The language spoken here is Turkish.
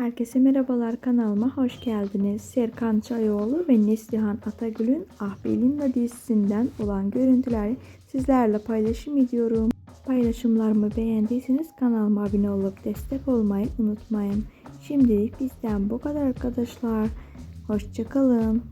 Herkese merhabalar kanalıma hoş geldiniz. Serkan Çayoğlu ve Neslihan Atagül'ün Ah Belinda dizisinden olan görüntüleri sizlerle paylaşım ediyorum. Paylaşımlarımı beğendiyseniz kanalıma abone olup destek olmayı unutmayın. Şimdilik bizden bu kadar arkadaşlar. Hoşçakalın.